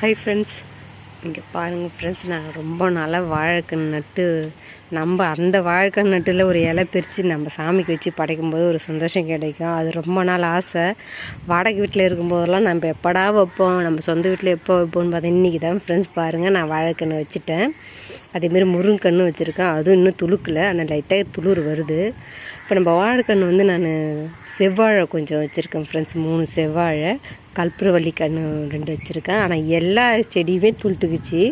Hi friends இங்கே பாருங்கள் friends நான் ரொம்ப நாளாக வாழைக்கன்று நட்டு நம்ம அந்த வாழைக்கன்று நட்டில் ஒரு இலை பிரித்து நம்ம சாமிக்கு வச்சு படைக்கும்போது ஒரு சந்தோஷம் கிடைக்கும். அது ரொம்ப நாள் ஆசை. வாடகை வீட்டில் இருக்கும்போதெல்லாம் நம்ம எப்படா வைப்போம்? நம்ம சொந்த வீட்டில் எப்போ வைப்போம்னு பார்த்தா இன்றைக்கி தான் ஃப்ரெண்ட்ஸ் பாருங்கள் நான் வாழைக்கன்று வச்சுட்டேன். அதேமாரி முருங்கக்கன்று வச்சுருக்கேன் அதுவும் இன்னும் துளுக்கல. ஆனால் லைட்டாக துளுர் வருது. இப்போ நம்ம வாழைக்கன்று வந்து நான் செவ்வாழை கொஞ்சம் வச்சுருக்கேன் ஃப்ரெண்ட்ஸ் மூணு செவ்வாழை கற்பூரவள்ளி கன்று ரெண்டு வச்சுருக்கேன். ஆனால் எல்லா செடியுமே துளுத்துக்குச்சு.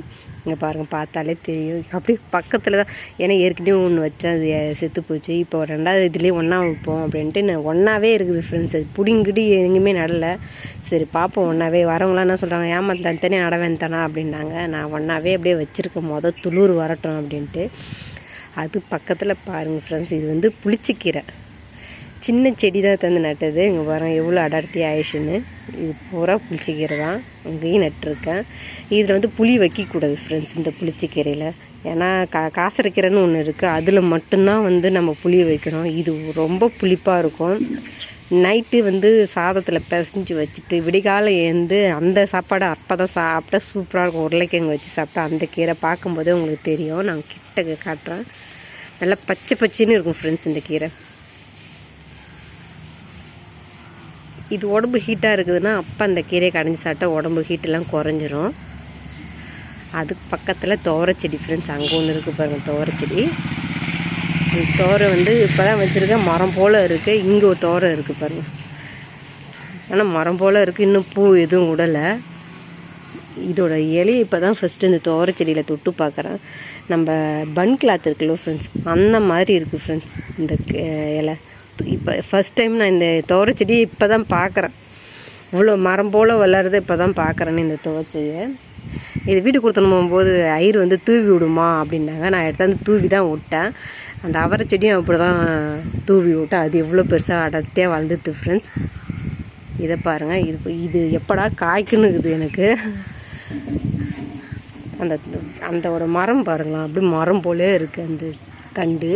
இங்கே பாருங்கள் பார்த்தாலே தெரியும். அப்படியே பக்கத்தில் தான். ஏன்னா ஏற்கனவே ஒன்று வச்சேன் அது செத்து போச்சு. இப்போ ரெண்டாவது இதுலேயும் ஒன்றா வைப்போம் அப்படின்ட்டு நான் ஒன்றாவே இருக்குது ஃப்ரெண்ட்ஸ் அது பிடிங்கிடி எங்கேயுமே நடலை. சரி பார்ப்போம் ஒன்றாவே வரவங்களாம் என்ன சொல்கிறாங்க ஏமா தனித்தனியாக நட வேண்டானா அப்படின்னாங்க. நான் ஒன்றாவே அப்படியே வச்சுருக்கேன். மொதல் துளூர் வரட்டும் அப்படின்ட்டு. அது பக்கத்தில் பாருங்கள் ஃப்ரெண்ட்ஸ் இது வந்து புளிச்சிக்கீரை. சின்ன செடி தான் தந்து நட்டது. இங்கே பாருங்க எவ்வளோ அடர்த்தி ஆயிடுச்சுன்னு. இது பூரா புளிச்சிக்கீரை தான் அங்கேயும் நட்டிருக்கேன். இதில் வந்து புளி வைக்கக்கூடாது ஃப்ரெண்ட்ஸ் இந்த புளிச்சிக்கீரையில். ஏன்னா கா காசரைக்கீரைன்னு ஒன்று இருக்குது அதில் மட்டும்தான் வந்து நம்ம புளி வைக்கணும். இது ரொம்ப புளிப்பாக இருக்கும். நைட்டு வந்து சாதத்தில் பிசைஞ்சு வச்சுட்டு விடிகாலம் ஏந்து அந்த சாப்பாடு அப்போ தான் சாப்பிட்டா சூப்பராக இருக்கும். உருளைக்கிழங்கு வச்சு சாப்பிட்டா அந்த கீரை பார்க்கும்போதே உங்களுக்கு தெரியும். நான் கிட்ட காட்டுறேன். நல்லா பச்சை பச்சைன்னு இருக்கும் ஃப்ரெண்ட்ஸ் இந்த கீரை. இது உடம்பு ஹீட்டாக இருக்குதுன்னா அப்போ அந்த கீரையை கடைஞ்சி சாப்பிட்டா உடம்பு ஹீட்டெல்லாம் குறைஞ்சிரும். அதுக்கு பக்கத்தில் துவரச்செடி ஃப்ரெண்ட்ஸ் அங்கே ஒன்று இருக்குது பாருங்கள் துவரச்செடி. இந்த தோரை வந்து இப்போ தான் வச்சுருக்கேன் மரம் போல் இருக்குது இங்கே ஒரு தோரை இருக்குது பாருங்கள் ஆனால் மரம் போல் இருக்குது இன்னும் பூ எதுவும் விடலை இதோட இலையை இப்போ தான் ஃபஸ்ட்டு இந்த துவர செடியில் தொட்டு பார்க்குறேன் நம்ம பன் கிளாத் இருக்குல்ல ஃப்ரெண்ட்ஸ் அந்த மாதிரி இருக்குது ஃப்ரெண்ட்ஸ் இந்த இலை. இப்போ ஃபஸ்ட் டைம் நான் இந்த துவரை செடியை இப்போ தான் பார்க்குறேன் இவ்வளோ மரம் போல் வளருது இப்போ தான் பார்க்குறேன்னு இந்த துவச்செடியை இது வீடு கொடுத்துன்னு போகும்போது ஐயர் வந்து தூவி விடுமா அப்படின்னாங்க. நான் எடுத்தாந்து தூவி தான் விட்டேன். அந்த அவரை செடியும் அப்படி தான் தூவி விட்டேன். அது எவ்வளோ பெருசாக அடர்த்தியாக வளர்ந்துது ஃப்ரெண்ட்ஸ் இதை பாருங்கள் இது இது எப்படா காய்க்குன்னு இருக்குது எனக்கு. அந்த அந்த ஒரு மரம் பாருங்களேன். அப்படி மரம் போலே இருக்குது அந்த தண்டு.